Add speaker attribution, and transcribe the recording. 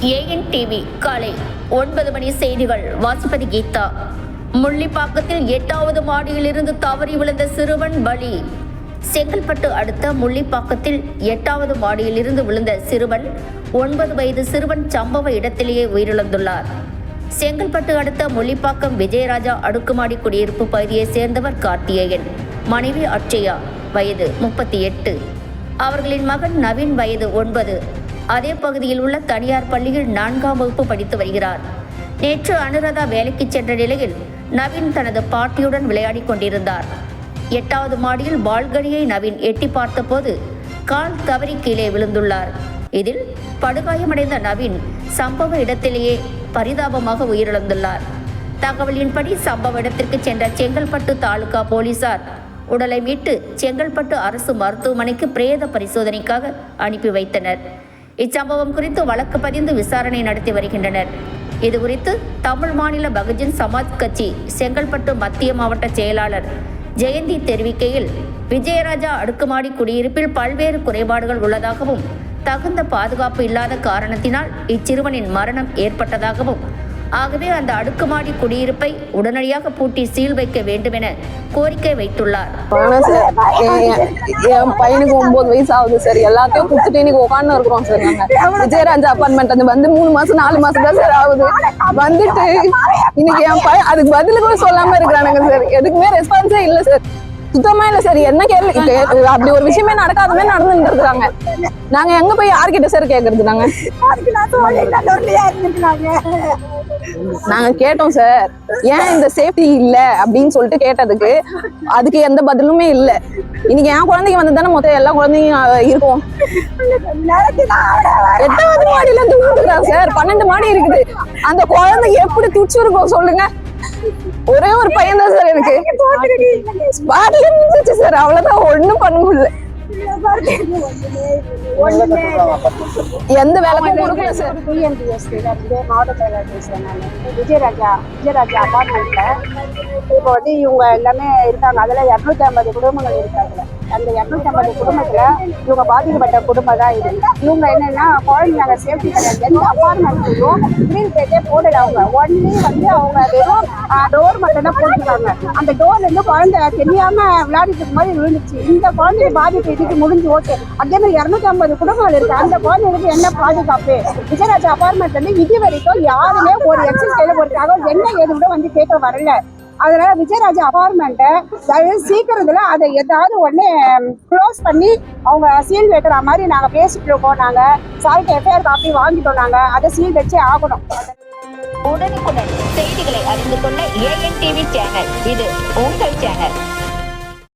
Speaker 1: AN TV காலை ஒன்பது மணி செய்திகள் வாசிப்பது கீதா. முள்ளிப்பாக்கத்தில் எட்டாவது மாடியிலிருந்து தவறி விழுந்த சிறுவன் பலி. செங்கல்பட்டு அடுத்த முள்ளிப்பாக்கத்தில் எட்டாவது மாடியிலிருந்து விழுந்த சிறுவன் ஒன்பது வயது சிறுவன் சம்பவ இடத்திலேயே உயிரிழந்துள்ளார். செங்கல்பட்டு அடுத்த முள்ளிப்பாக்கம் விஜயராஜா அடுக்குமாடி குடியிருப்பு பகுதியை சேர்ந்தவர் கார்த்திகேயன். மனைவி அட்சயா வயது முப்பத்தி எட்டு. அவர்களின் மகன் நவீன் வயது ஒன்பது. அதே பகுதியில் உள்ள தனியார் பள்ளியில் நான்காம் வகுப்பு படித்து வருகிறார். நேற்று அனுராதா வேலைக்கு சென்ற நிலையில் நவீன் தனது பாட்டியுடன் விளையாடிக் கொண்டிருந்தார். எட்டாவது மாடியில் பால்கனியை நவீன் எட்டி பார்த்தபோது கால் தவறி கீழே விழுந்துள்ளார். இதில் படுகாயமடைந்த நவீன் சம்பவ இடத்திலேயே பரிதாபமாக உயிரிழந்துள்ளார். தகவலின்படி சம்பவ இடத்திற்கு சென்ற செங்கல்பட்டு தாலுகா போலீசார் உடலை மீட்டு செங்கல்பட்டு அரசு மருத்துவமனைக்கு பிரேத பரிசோதனைக்காக அனுப்பி வைத்தனர். இச்சம்பவம் குறித்து வழக்கு பதிந்து விசாரணை நடத்தி வருகின்றனர். இது குறித்து தமிழ் மாநில பகுஜன் சமாஜ் கட்சி செங்கல்பட்டு மத்திய மாவட்ட செயலாளர் ஜெயந்தி தெரிவிக்கையில் விஜயராஜா அடுக்குமாடி குடியிருப்பில் பல்வேறு குறைபாடுகள் உள்ளதாகவும் தகுந்த பாதுகாப்பு இல்லாத காரணத்தினால் இச்சிறுவனின் மரணம் ஏற்பட்டதாகவும் ஆகவே அந்த அடுக்குமாடி குடியிருப்பை உடனடியாக பூட்டி சீல் வைக்க வேண்டுமென கோரிக்கை வைத்துள்ளார்.
Speaker 2: என் பையனுக்கு ஒன்பது வயசு ஆகுது சார். எல்லாத்தையும் குடுத்துட்டு இன்னைக்கு உட்காந்து இருக்கிறோம் சார் நாங்க. விஜயராஜ் அப்பார்ட்மெண்ட் அது வந்து மூணு மாசம் நாலு மாசம் தான் சார் ஆகுது. வந்துட்டு இன்னைக்கு என் பையன் அதுக்கு பதில் கூட சொல்லாம இருக்கிறானுங்க சார். எதுக்குமே ரெஸ்பான்ஸே இல்ல சார். சுத்தமா இல்ல சார் என்ன கேள்வி? அப்படி ஒரு விஷயமே நடக்காதமே நடந்துட்டு இருக்காங்க நாங்க எங்க போய் யார்கிட்ட சார் கேக்குறது நாங்க நாங்க கேட்டோம் சார் ஏன் இந்த சேஃப்டி இல்ல அப்படின்னு சொல்லிட்டு கேட்டதுக்கு அதுக்கு எந்த பதிலுமே இல்ல. இன்னைக்கு என் குழந்தைங்க வந்து தானே மொத்தம் எல்லா குழந்தைங்க அஹ், இருக்கும். எட்டாவது மாடியில இருந்து சார் பன்னெண்டு மாடி இருக்குது. அந்த குழந்தை எப்படி துச்சு இருக்கும் சொல்லுங்க. ஒரே ஒரு பையன் தான் சார் எனக்கு. ஸ்பாட்ல சார். அவ்வளவுதான் ஒண்ணும் பண்ண முடியல. எந்த வேலைக்கும் கொடுக்கல சார்.
Speaker 3: டிஎன்பிஎஸ்சி வந்து மாவட்ட செயலர் பேசுறேன் நான். விஜயராஜா விஜயராஜா அபார்ட்மெண்ட்ல இப்போ வந்து இவங்க எல்லாமே இருக்காங்க. அதுல இரநூத்தி ஐம்பது குடும்பங்கள் இருக்காங்க. அந்த இரநூத்தி ஐம்பது குடும்பத்துல இவங்க பாதிக்கப்பட்ட குடும்பம் தான் இது. இவங்க என்னன்னா குழந்தைங்க சேஃப்டி கிடையாது எந்த அப்பார்ட்மெண்ட்லையும் கிரீன் கேட்டே போடல அவங்க. ஒன்லி வந்து அவங்க வெறும் டோர் மட்டும் தான் போட்டுருக்காங்க. அந்த டோர்ல இருந்து குழந்தை தெரியாம விளையாடிட்டு இருக்கும் விழுந்துச்சு இந்த குழந்தைய பாதிப்பு இதுக்கு முடிஞ்சு ஓகே. அதே மாதிரி இரநூத்தி ஐம்பது குடும்பங்கள் இருக்கு. அந்த குழந்தைகளுக்கு என்ன பாதுகாப்பு? விஜயராஜ் அப்பார்ட்மெண்ட் வந்து இது வரைக்கும் யாருமே ஒரு எக்ஸசைஸ் ஒரு தகவல் என்ன ஏது கூட வந்து கேட்க வரல. அதனால விஜயராஜ் அபார்ட்மெண்ட்டை சீக்கிரத்தில் அதை ஏதாவது ஒன்று க்ளோஸ் பண்ணி அவங்க சீல் வைக்கிற மாதிரி நாங்கள் பேசிட்டு இருக்கோம். நாங்கள் சாரிக்கு எஃப்ஐஆர் காப்பி வாங்கிட்டோம் நாங்கள் அதை சீல் வச்சே ஆகணும்.
Speaker 1: உடனுக்குடன் செய்திகளை அறிந்து கொள்ள ஏஎன் டிவி சேனல் இது உங்கள் சேனல்